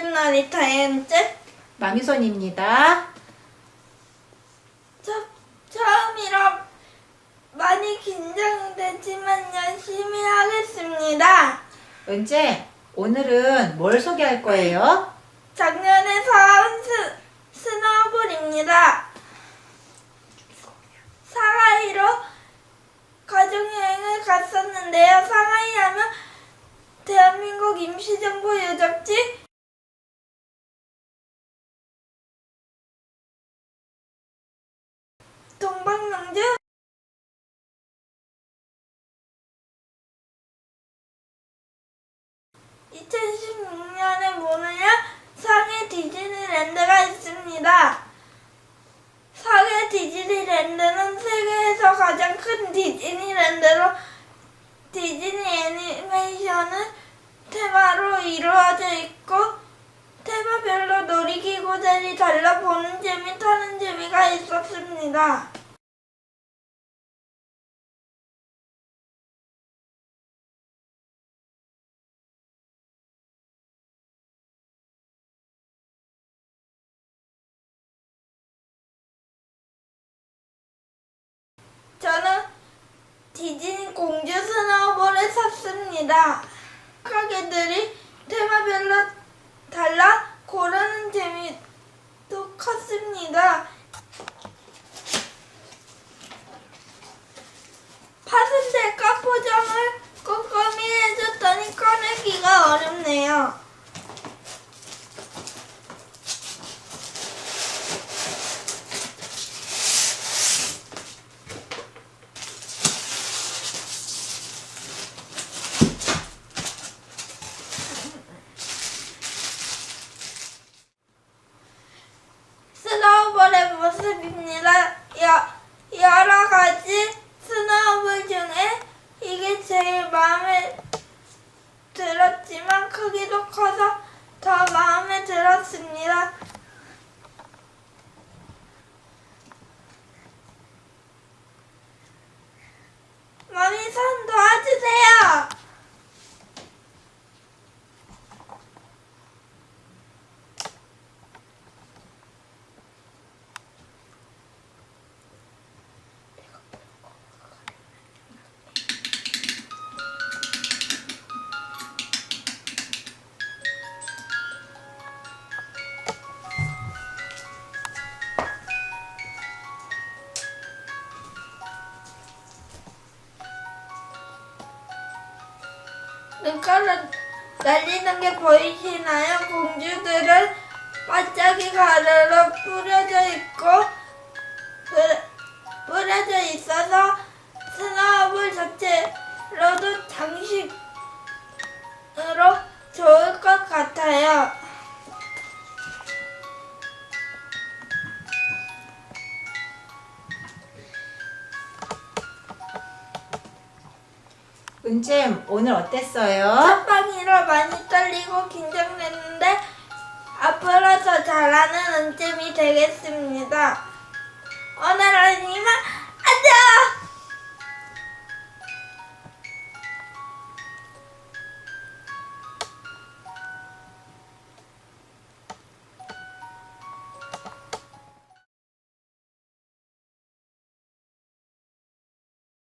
놀이터의 은재 망유선입니다. 저, 처음이라 많이 긴장되지만 열심히 하겠습니다. 은재, 오늘은 뭘 소개할 거예요? 작년에 사온 스, 스노우볼입니다. 상하이로 가족여행을 갔었는데요. 상하이 하면 대한민국 임시정부 동방명주 (2016년에) 문을 열 상해 디즈니랜드가 있습니다. 상해 디즈니랜드는 세계에서 가장 큰 디즈니랜드로 디즈니 애니메이션은 테마로 이루어져 있고 테마별로 놀이기구들이 달라 보는 재미 타는 재미가 있었습니다. 디즈니 공주 스노우볼을 샀습니다. 가게들이 테마별로 달라 고르는 재미도 컸습니다. 대가 포장을 꼼꼼히 해줬더니 꺼내기가 어렵네요. 모습입니다. 여, 여러 가지 스노우볼 중에 이게 제일 마음에 들었지만 크기도 커서 더 마음에 들었습니다. 눈가루 날리는 게 보이시나요? 공주 은재, 오늘 어땠어요? 첫방이라 많이 떨리고 긴장됐는데 앞으로 더 잘하는 은잼이 되겠습니다. 오늘